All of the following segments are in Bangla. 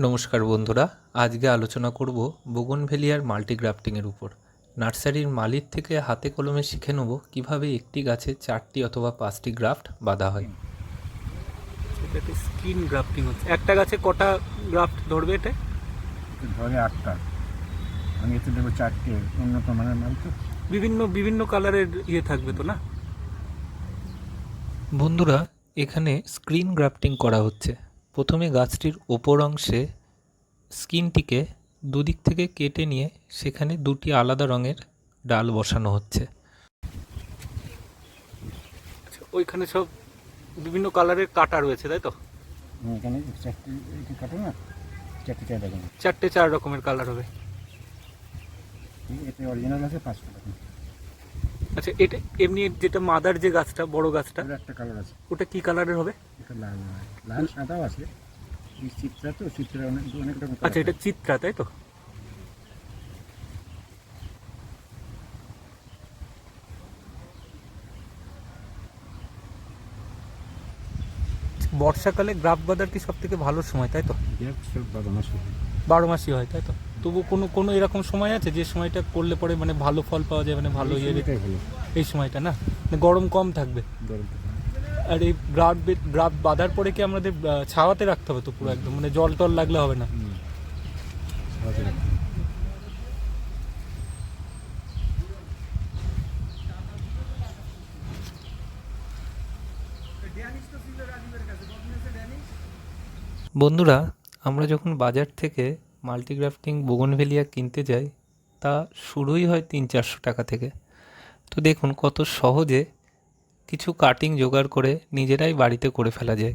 নমস্কার বন্ধুরা আজকে আলোচনা করব বোগনভেলিয়ার মাল্টিগ্রাফটিংয়ের উপর। নার্সারির মালির থেকে হাতে কলমে শিখে নেব কীভাবে একটি গাছে চারটি অথবা পাঁচটি গ্রাফট বাঁধা হয়। এটাতে স্কিন গ্রাফটিং হচ্ছে। একটা গাছে কটা গ্রাফট ধরবে এটা? ধরে আটটা। আমি এতে দেবো চারটে উন্নত মানের মাল তো। বিভিন্ন বিভিন্ন কালারের ইয়ে থাকবে তো না? বন্ধুরা এখানে স্ক্রিন গ্রাফটিং করা হচ্ছে। প্রথমে গাছটির ওপর অংশে স্কিনটিকে দুদিক থেকে কেটে নিয়ে সেখানে দুটি আলাদা রঙের ডাল বসানো হচ্ছে। আচ্ছা, ওইখানে সব বিভিন্ন কালারের কাটা রয়েছে তাই তো? এখানে চারটে এটি না? চারটে চার দেখুন চারটে চার রকমের কালার হবে। এতে অরিজিনাল আছে পাঁচটা আচ্ছা এটা এমনি যেটা মাদার যে গাছটা বড় গাছটা একটা কালার আছে। ওটা কি কালারের হবে? এটা লাল লাল সাদাও আছে। চিত্রা তো চিত্রা অনেক অনেক রকম আচ্ছা এটা চিত্রা তাই তো? বর্ষাকালে গ্রাফ বাঁধার কি সব থেকে ভালো সময় তাই তো? বারো মাস বারো মাসই হয় তাই তো? তবু কোনো কোনো এরকম সময় আছে যে সময়টা করলে পরে মানে ভালো ফল পাওয়া যায় মানে ভালো ইয়ে এই সময়টা না? মানে গরম কম থাকবে। গরম আর এই গ্রাফ গ্রাফ বাঁধার পরে কি আমাদের ছাওয়াতে রাখতে হবে তো পুরো একদম? মানে জল টল লাগলে হবে না। বন্ধুরা আমরা যখন বাজার থেকে মাল্টিগ্রাফটিং বোগনভেলিয়া কিনতে যাই তা শুরুই হয় তিন চারশো টাকা থেকে। তো দেখুন কত সহজে কিছু কাটিং জোগাড় করে নিজেরাই বাড়িতে করে ফেলা যায়।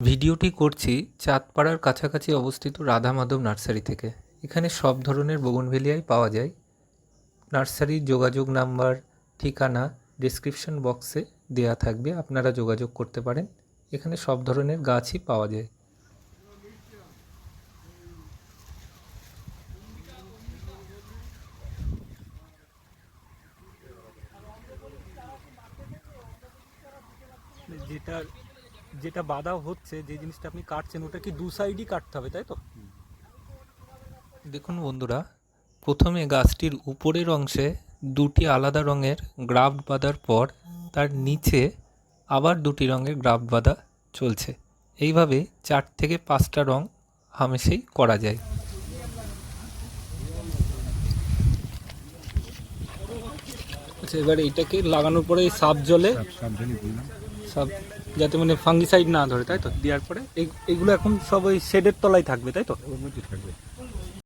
ভিডিওটি করছি চাঁদপাড়ার কাছাকাছি অবস্থিত রাধা মাধব নার্সারি থেকে। এখানে সব ধরনের বোগনভেলিয়াই পাওয়া যায়। নার্সারির যোগাযোগ নাম্বার, ঠিকানা ডিসক্রিপশন বক্সে দেয়া থাকবে। আপনারা যোগাযোগ করতে পারেন। এখানে সব ধরনের গাছই পাওয়া যায়। যেটা যেটা বাঁধা হচ্ছে যে জিনিসটা আপনি কাটছেন ওটা কি দু সাইডই কাটতে হবে তাই তো? দেখুন বন্ধুরা প্রথমে গাছটির উপরের অংশে দুটি আলাদা রঙের গ্রাফট বাঁধার পর তার নিচে আবার দুটি রঙের গ্রাফ বাঁধা চলছে। এইভাবে চার থেকে পাঁচটা রং হামেশাই করা যায়। আচ্ছা এবার এটাকে লাগানোর পরে এই সাপ জলে সব যাতে মানে ফাঙ্গিসাইড না ধরে তাই তো? দেওয়ার পরে এগুলো এখন সব ওই শেডের তলায় থাকবে তাই তো? থাকবে।